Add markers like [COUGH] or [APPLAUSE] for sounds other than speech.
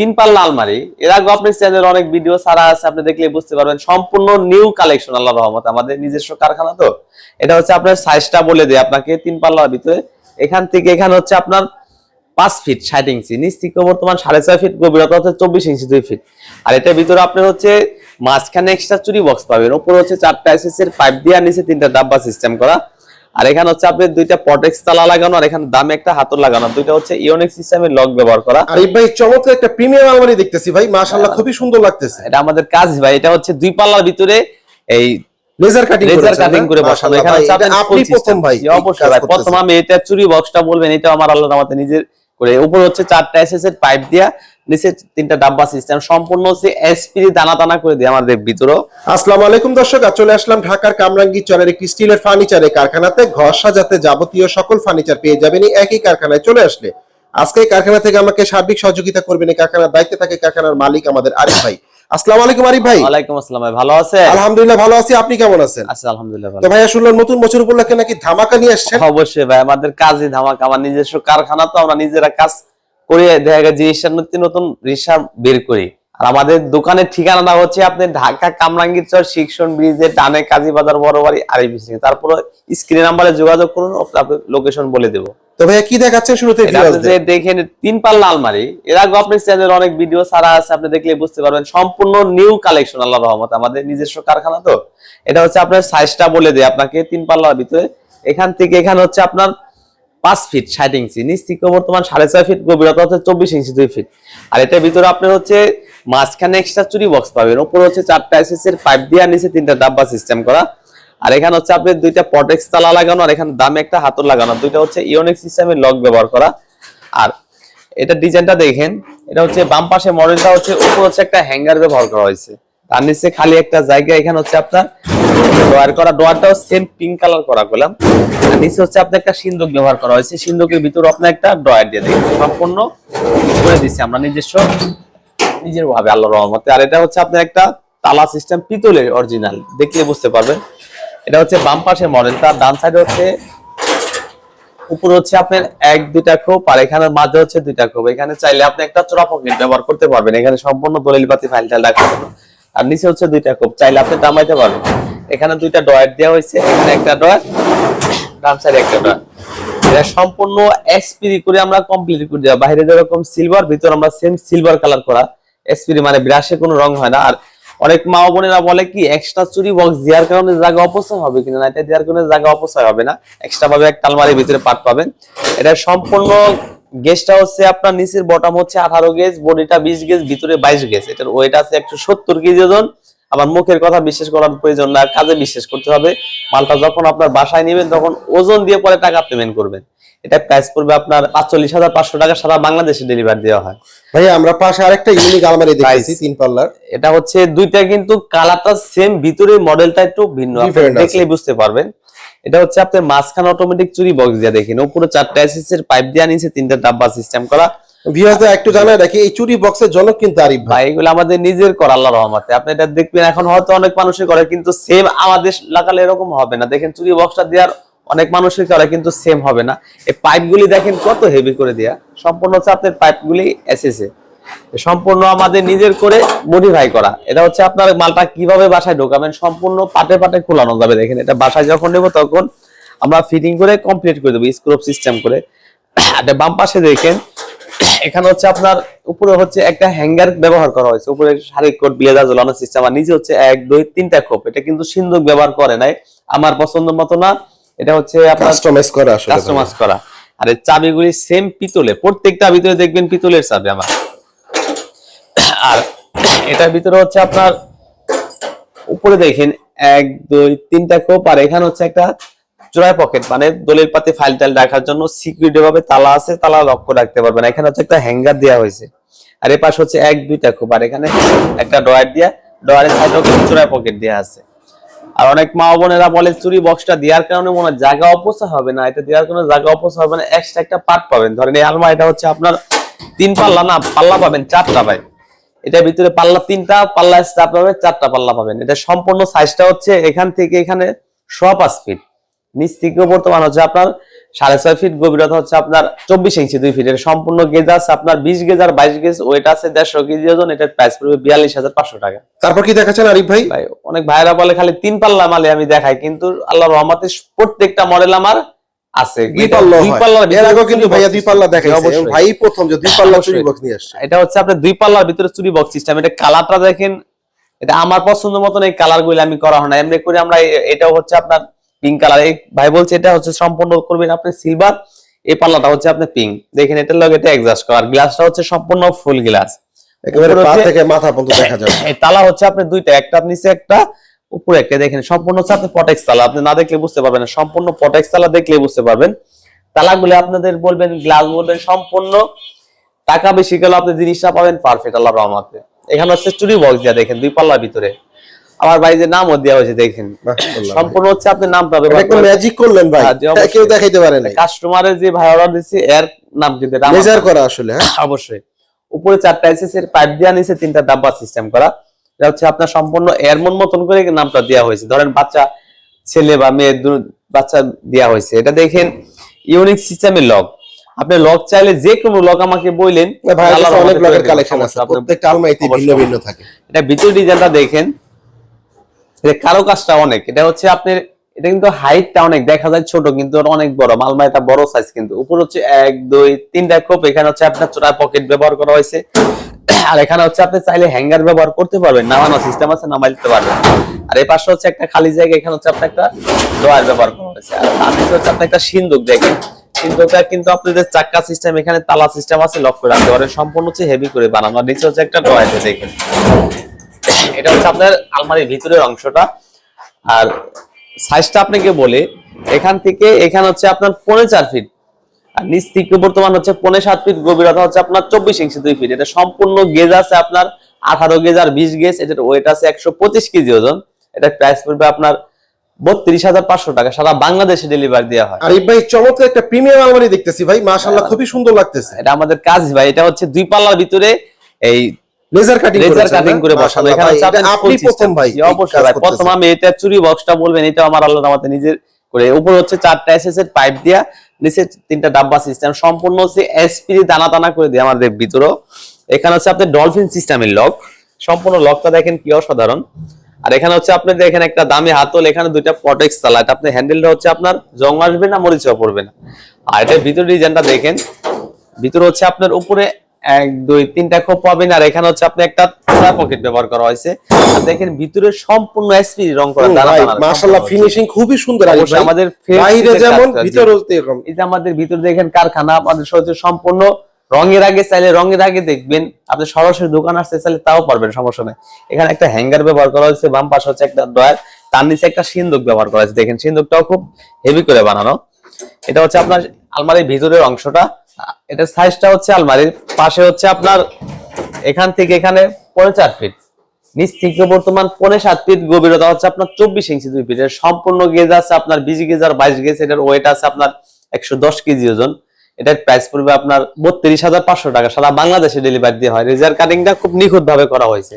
তিন পাল্লা আলমারি। এর আগে আপনি চ্যানেলের অনেক ভিডিও ছাড়া আছে, আপনি দেখলে বুঝতে পারবেন। সম্পূর্ণ নিউ কালেকশন আল্লাহ রহমত। আমাদের নিজস্ব কারখানা তো। এটা হচ্ছে আপনার সাইজটা বলে দেয় আপনাকে, তিন পাল্লার ভিতরে। এখান থেকে এখানে হচ্ছে আপনার পাঁচ ফিট ষাট ইঞ্চি। নিচ থেকে বর্তমান সাড়ে ছয় ফিট গভীরতা হচ্ছে চব্বিশ ইঞ্চি দুই ফিট আর এটার ভিতরে আপনার হচ্ছে মাঝখানে এক্সট্রা চুরি বক্স পাবেন। ওপরে হচ্ছে চারটা এসএস এর পাইপ দিয়ে নিচে তিনটা ডাব্বা সিস্টেম করা। আর এখানে হচ্ছে আপনি দুইটা পটেক্স তালা লাগানো আর এখানে দামে একটা হাতল লাগানো। দুইটা হচ্ছে ইওনিক সিস্টেমের লক ব্যবহার করা। আর ভাই চমৎকার একটা প্রিমিয়াম আলমারি দেখতেছি ভাই। মাশাআল্লাহ খুবই সুন্দর লাগতেছে। এটা আমাদের কাজ ভাই এটা হচ্ছে দুই পাল্লার ভিতরে এই লেজার কাটিং লেজার কাটিং করে বসানো। এখানে আপনি প্রথম ভাই অবশ্যই প্রথম আমি এটা চুরি বক্সটা বলবেন এটা আমার আল্লাহ আমাদের নিজের করে। উপরে হচ্ছে চারটা এসএস এর পাইপ দিয়া নিচে তিনটা ডাব্বা সিস্টেম সম্পূর্ণ হচ্ছে এসপি দানা দানা করে দিয়ে আমাদের ভিতরে আসসালামু আলাইকুম দর্শক চলে আসলাম ঢাকার কামরাঙ্গি চরের একটি স্টিলের ফার্নিচারের কারখানাতে। ঘর সাজাতে যাবতীয় সকল ফার্নিচার পেয়ে যাবেন একই কারখানায়। চলে আসলে আজকে কারখানা থেকে আমাকে সার্বিক সহযোগিতা করবেন এই কারখানার দায়িত্বে থাকে কারখানার মালিক আমাদের আরিফ ভাই। আসসালামু আলাইকুম আরিফ ভাই। ওয়ালাইকুম আসসালাম ভাই ভালো আলহামদুলিল্লাহ ভালো আছি আপনি কেমন আছেন? আচ্ছা আলহামদুলিল্লাহ ভালো। তো ভাইয়া শুনলাম নতুন বছর উপলক্ষে নাকি ধামাকা নিয়ে আসছেন অবশ্যই ভাই আমাদের কাজই ধামাকা আমার নিজস্ব কারখানা তো আমরা নিজেরা কাজ করে দেখা গেছে জিনিসটা নতুন নতুন রিসার্ভ বের করি। আর আমাদের দোকানের ঠিকানাটা হচ্ছে আপনি ঢাকা কামরাঙ্গীর চর শিক্ষণ ব্রিজের টানে কাজী বাজার বড় বাড়ি আর তারপরে স্ক্রিন নাম্বারে যোগাযোগ করুন আপনাকে লোকেশন বলে দেবো। তো ভাইয়া কি দেখাচ্ছেন শুরুতে যে দেখেন তিন পাল্লা আলমারি এর আগে আপনি চ্যানেলের অনেক ভিডিও ছাড়া আছে আপনি দেখলে বুঝতে পারবেন। সম্পূর্ণ নিউ কালেকশন আল্লাহ রহমত। আমাদের নিজস্ব কারখানা তো। এটা হচ্ছে আপনার সাইজটা বলে দেয় আপনাকে তিন পাল্লার ভিতরে। এখান থেকে এখানে হচ্ছে আপনার পাঁচ ফিট ষাট ইঞ্চি। নিচ থেকে বর্তমান সাড়ে ছয় ফিট গভীরতা হচ্ছে চব্বিশ ইঞ্চি, দুই ফিট আর এটার ভিতরে আপনার হচ্ছে মাঝখানে এক্সট্রা চুরি বক্স পাবেন। উপরে হচ্ছে চারটা এসএস এর পাইপ দিয়ে নিচে তিনটা ডাব্বা সিস্টেম করা। আর এখানে হচ্ছে আপনি দুইটা পটেক্স তালা লাগানো আর এখানে দামে একটা হাতল লাগানো। দুইটা হচ্ছে ইওনিক সিস্টেমের লক ব্যবহার করা। আর এটা ডিজাইনটা দেখেন, এটা হচ্ছে বাম পাশে মডেলটা হচ্ছে, উপর হচ্ছে একটা হ্যাঙ্গার ব্যবহার করা হয়েছে। তার নিচে খালি একটা জায়গা, এখানে হচ্ছে আপনার ডোয়ার করা। ডোয়ারটাও সেম পিঙ্ক কালার করা করলাম আর নিচে হচ্ছে আপনার একটা সিন্দুক ব্যবহার করা হয়েছে। সিন্দুকের ভিতরে আপনার একটা ড্রয়ার দিয়ে দেখেন সম্পূর্ণ করে দিচ্ছি আমরা নিজস্ব, নিজের ভাবে, আল্লাহর রহমতে। আর এটা হচ্ছে আপনার একটা তালা সিস্টেম পিতলের অরিজিনাল দেখলে বুঝতে পারবেন। এটা হচ্ছে বাম পাশের মডেল তার ডান সাইডে হচ্ছে, উপরে হচ্ছে আপনার এক, দুইটা খোপ, আর এখানে মাঝে হচ্ছে দুইটা খোপ। এখানে চাইলে আপনি একটা চোরা পকেট ব্যবহার করতে পারবেন। এখানে সম্পূর্ণ দলিল পাতি ফাইল টাইল রাখতে পারবেন আর নিচে হচ্ছে দুইটা খোপ চাইলে আপনি দামাইতে পারবেন এখানে দুইটা ডয়ার দেওয়া হয়েছে। এখানে একটা ডয়ার ডান সাইডে একটা ডয়ার এটা সম্পূর্ণ এসপিরি করে আমরা কমপ্লিট করে দেওয়া বাইরে যেরকম সিলভার ভিতর আমরা সেম সিলভার কালার করা এসপিরি মানে ব্রাশে কোনো রং হয় না। আর অনেক মা বোনেরা বলে কি এক্সট্রা চুরি বক্স দেওয়ার কারণে জায়গা অপচয় হবে কিনা এটা দেওয়ার কারণে জায়গা অপচয় হবে না। এক্সট্রা ভাবে একটা আলমারির ভিতরে পাট পাবেন। এটা সম্পূর্ণ গেজটা হচ্ছে আপনার নিচের বটম হচ্ছে আঠারো গেজ বডিটা বিশ গেজ ভিতরে বাইশ গেজ। এটার ওয়েট আছে একশো সত্তর কেজি ওজন। আমার মুখের কথা বিশ্বাস করার প্রয়োজন না কাজে বিশ্বাস করতে হবে। মালটা যখন আপনার বাসায় নেবেন তখন ওজন দিয়ে পরে টাকা পেমেন্ট করবেন। এটা প্রাইস পড়বে আপনার পাঁচচল্লিশ হাজার পাঁচশো টাকা সারা বাংলাদেশে ডেলিভারি দেওয়া হয়। ভাইয়া আমরা পাশে আরেকটা ইউনিক আলমারি Price। তিন পাল্লার। এটা হচ্ছে দুইটা কিন্তু কালারটা সেম ভিতরে মডেলটা একটু ভিন্ন। দেখলে বুঝতে পারবেন। এটা হচ্ছে আপনার মাঝখানে অটোমেটিক চুরি বক্স দিয়ে দেখেন। উপরে চারটা এসএস এর পাইপ দিয়ে নিচে তিনটা ডাব্বা সিস্টেম করা। একটু জানাই রাখি এই চুরি বক্সের জন্য কিন্তু আরিফ ভাই। ভাই এগুলো আমাদের নিজের করা আল্লাহ রহমতে। আপনি এটা দেখবেন এখন হয়তো অনেক মানুষই করে কিন্তু সেম আমাদের লাগালে এরকম হবে না। দেখেন চুরি বক্সটা দেওয়ার অনেক মানুষই করে কিন্তু সেম হবে না। এই পাইপগুলি দেখেন কত হেভি করে দেয়া। সম্পূর্ণ হচ্ছে আপনার পাইপগুলি এসেছে সম্পূর্ণ আমাদের নিজের করে মডিফাই করা। এটা হচ্ছে আপনার মালটা কীভাবে বাসায় ঢোকাবেন সম্পূর্ণ পাটে পাটে খোলানো যাবে দেখেন এটা বাসায় যখন নেব তখন আমরা ফিটিং করে কমপ্লিট করে দেবো স্ক্রুপ সিস্টেম করে। এটা বাম পাশে দেখেন এখানে হচ্ছে আপনার উপরে হচ্ছে একটা হ্যাঙ্গার ব্যবহার করা হয়েছে। উপরে শারীরিক কোট ব্লেজার ঝোলানোর সিস্টেম আর নিচে হচ্ছে এক দুই তিনটা খোপ। এটা কিন্তু সিন্ধুক ব্যবহার করে নাই আমার পছন্দ মতো না। এটা হচ্ছে আপনার কাস্টমাইজ করা আসলে কাস্টমাইজ করা। আর এই চাবিগুলি সেম পিতলে প্রত্যেকটা ভিতরে দেখবেন পিতলের চাবি আমার। আর এটার ভিতরে হচ্ছে আপনার উপরে দেখেন, এক, দুই, তিনটা কোপ আর এখানে হচ্ছে একটা চোরাই পকেট মানে দলিল পাতি ফাইল টাইল রাখার জন্য সিকিউরিটি ভাবে তালা আছে, তালা লক করে রাখতে পারবেন। এখানে হচ্ছে একটা হ্যাঙ্গার দেওয়া হয়েছে। আর এ পাশে হচ্ছে এক, দুইটা কোপ আর এখানে একটা ডয়ার দিয়া ডয়ারের কিন্তু জোড়ায় পকেট দেওয়া আছে। আর অনেক মা বোনেরা বলে, চুরি বক্সটা দেওয়ার কারণে মনে হয় জায়গা অপচয় হবে না। এটা দেওয়ার কারণে জায়গা অপচয় হবে না। এক্সট্রা একটা পার্ট পাবেন। ধরেন এই আলমা এটা হচ্ছে আপনার তিন পাল্লা না, পাল্লা পাবেন চারটা ভাই। এটার ভিতরে পাল্লা তিনটা পাল্লা স্টাফ পাবেন চারটা পাল্লা পাবেন। এটা সম্পূর্ণ সাইজটা হচ্ছে এখান থেকে এখানে সোয়া পাঁচ ফিট নিচ থেকে বর্তমান হচ্ছে আপনার সাড়ে ছয় ফিট গভীরতা হচ্ছে আপনার চব্বিশ ইঞ্চি দুই ফিট এর সম্পূর্ণ গেজ আছে আপনার বিশ গেজ আর বাইশ গেজ ওয়েট আছে দেড়শো কেজি ওজন এটার প্রাইস পড়বে বিয়াল্লিশ হাজার পাঁচশো টাকা। তারপর কি দেখাচ্ছেন আরিফ ভাই? ভাই অনেক ভাইরা বলে খালি তিন পাল্লা মালে আমি দেখাই কিন্তু আল্লাহ রহমতে প্রত্যেকটা মডেল আমার আছে। দুই পাল্লা দুই পাল্লার এর ভিতরে কিন্তু ভাইয়া দুই পাল্লা দেখাইছে। ভাই প্রথম যে দুই পাল্লা চুরি বক্স নিয়ে আসছে। এটা হচ্ছে আপনার দুই পাল্লার ভিতরে চুরি বক্স সিস্টেম এটা কালারটা দেখেন এটা আমার পছন্দ মতন এই কালারগুলো আমি করা হয় না। এমনি করে আমরা হচ্ছে আপনার পিঙ্ক কালার এই ভাই বলছে এটা হচ্ছে সম্পূর্ণ করবেন আপনি সিলভার এই পাল্লাটা হচ্ছে আপনার পিঙ্ক দেখেন এটার লগে এটা এক্সাস্ট করা। গ্লাসটা হচ্ছে সম্পূর্ণ ফুল গ্লাস একেবারে পা থেকে মাথা পর্যন্ত দেখা যাবে। [COUGHS] এই তালা হচ্ছে আপনি দুইটা। একটা নিচে একটা উপরে একটা দেখেন সম্পূর্ণ হচ্ছে আপনি পটেক্স তালা। আপনি না দেখলে বুঝতে পারবেন না। সম্পূর্ণ পটেক্স তালা দেখলে বুঝতে পারবেন। তালাগুলো আপনাদের বলবেন গ্লাস বলবেন সম্পূর্ণ টাকা বেশি গেলে আপনি জিনিসটা পাবেন পারফেক্ট আল্লাহ রহমাতে। এখানে হচ্ছে চুরি বক্স দিয়া দেখেন দুই পাল্লার ভিতরে। আমার ভাই যে নামও দেওয়া হয়েছে দেখেন। সম্পূর্ণ হচ্ছে আপনি নামটা এটা একদম ম্যাজিক করলেন ভাই। হ্যাঁ, কেউ দেখাইতে পারে নাই। কাস্টমারের যে ভাই অর্ডার দিচ্ছে এর নাম কিন্তু মেজার করা আসলে হ্যাঁ? অবশ্যই। উপরে চারটা এসএস এর পাইপ দেওয়া নিচে তিনটা ডাব্বা সিস্টেম করা। এটা হচ্ছে আপনার সম্পূর্ণ এয়ারমন মতন করে নামটা দেওয়া হয়েছে। ধরেন বাচ্চা ছেলে বা মেয়ে বাচ্চা দেওয়া হয়েছে। এটা দেখেন ইউনিক সিস্টেমের লগ আপনি লক চাইলে যে কোনো লক আমাকে বললেন অনেক রহমতে ব্লকের করে দেব, কালেকশন আছে। প্রত্যেকটা আলমারিতে ভিন্ন ভিন্ন থাকে। এটা ভিতর ডিজাইনটা দেখেন। কারও কাজটা অনেক। এটা হচ্ছে আপনার এটা কিন্তু হাইটটা অনেক দেখা যায় ছোট কিন্তু অনেক বড়। মালমারিটা বড় সাইজ কিন্তু। উপর হচ্ছে এক দুই তিনটা কোপ এখানে হচ্ছে আপনার চোরা পকেট ব্যবহার করা হয়েছে। আর এখানে হচ্ছে আপনি চাইলে হ্যাঙ্গার ব্যবহার করতে পারবেন, নামানো সিস্টেম আছে, নামাই দিতে পারবেন। আর এই পাশে হচ্ছে একটা খালি জায়গা, এখানে হচ্ছে আপনার একটা ড্রয়ার ব্যবহার করা হয়েছে। আর তার নিচে হচ্ছে আপনার একটা সিন্দুক দেখেন। সিন্দুকটা কিন্তু আপনাদের চাক্কা সিস্টেম এখানে তালা সিস্টেম আছে লক করে রাখতে পারেন। সম্পূর্ণ হচ্ছে হেভি করে বানানো। আর নিচে হচ্ছে একটা ড্রয়ার দেখেন। এটা হচ্ছে আপনার আলমারির ভিতরের অংশটা। আর সাইজটা আপনাকে বলে, এখান থেকে এখানে হচ্ছে আপনার পৌনে চার ফিট আর নিচ থেকে বর্তমান হচ্ছে পৌনে সাত ফিট গভীরতা হচ্ছে আপনার চব্বিশ ইঞ্চি দুই ফিট। এটা সম্পূর্ণ গেজ আছে আপনার আঠারো গেজ আর বিশ গেজ। এটার ওয়েট আছে একশো পঁচিশ কেজি ওজন। এটা প্রাইস পড়বে আপনার বত্রিশ হাজার পাঁচশো টাকা। সারা বাংলাদেশে ডেলিভারি দেওয়া হয়। ভাই চমৎকার একটা প্রিমিয়াম আলমারি দেখতেছি ভাই। মাশাআল্লাহ খুবই সুন্দর লাগতেছে। এটা আমাদের কাজ ভাই। এটা হচ্ছে দুই পাল্লার ভিতরে এই লেজার কাটিং লেজার কাটিং করে বসানো। এখানে আপনি প্রথম ভাই অবশ্যই প্রথম আমি এটা চুরি বক্সটা বলবেন এটা আমার আল্লাহ আমাদের নিজের করে। উপরে হচ্ছে চারটা এসএস এর পাইপ দিয়া, নিচে তিনটা ডাব্বা সিস্টেম সম্পূর্ণ হচ্ছে এসপি দানা টানা করে দিয়ে আমাদের ভিতরেও। এখানে হচ্ছে আপনার ডলফিন সিস্টেমের লক সম্পূর্ণ লকটা দেখেন কি অসাধারণ। আর এখানে হচ্ছে আপনি দেখেন একটা দামি হাতল, এখানে দুইটা পটেক্স তালা, এটা আপনার হ্যান্ডেলটা হচ্ছে আপনার জং আসবে না, মরিচাও পড়বে না। আর এটার ভিতর ডিজাইনটা দেখেন। ভিতরে হচ্ছে আপনার উপরে এক, দুই, তিনটা খোপ পাবেন, আর এখানে হচ্ছে আপনি একটা পকেট ব্যবহার করা হয়েছে। আর দেখেন ভিতরে সম্পূর্ণ এসপি রং করা মাশাআল্লাহ ফিনিশিং খুবই সুন্দর ভাই। আমাদের বাইরে যেমন ভিতরেও এরকম। যে আমাদের ভিতরে দেখেন কারখানা আমাদের হচ্ছে সম্পূর্ণ রঙের আগে চাইলে রঙের আগে দেখবেন। আপনি সরাসরি দোকান আসতে চাইলে তাও পারবেন সমস্যা নেই। এখানে একটা হ্যাঙ্গার ব্যবহার করা হয়েছে বাম পাশে হচ্ছে একটা ড্রয়ার তার নিচে একটা সিন্দুক ব্যবহার করা হয়েছে। দেখেন সিন্দুকটাও খুব হেভি করে বানানো। এটা হচ্ছে আপনার আলমারির ভিতরের অংশটা। এটা সাইজটা হচ্ছে আলমারির পাশে হচ্ছে আপনার এখান থেকে এখানে পৌনে চার ফিট নিচ থেকে বর্তমান পৌনে সাত ফিট গভীরতা হচ্ছে আপনার চব্বিশ ইঞ্চি দুই ফিট সম্পূর্ণ গেজ আছে আপনার বিশ গেজ আর বাইশ গেজ এটার ওয়েট আছে আপনার একশো দশ কেজি ওজন। এটার প্রাইস পড়বে আপনার বত্রিশ হাজার পাঁচশো টাকা। সারা বাংলাদেশে ডেলিভারি দিয়ে হয়। রেজার কাটিংটা খুব নিখুঁত ভাবে করা হয়েছে।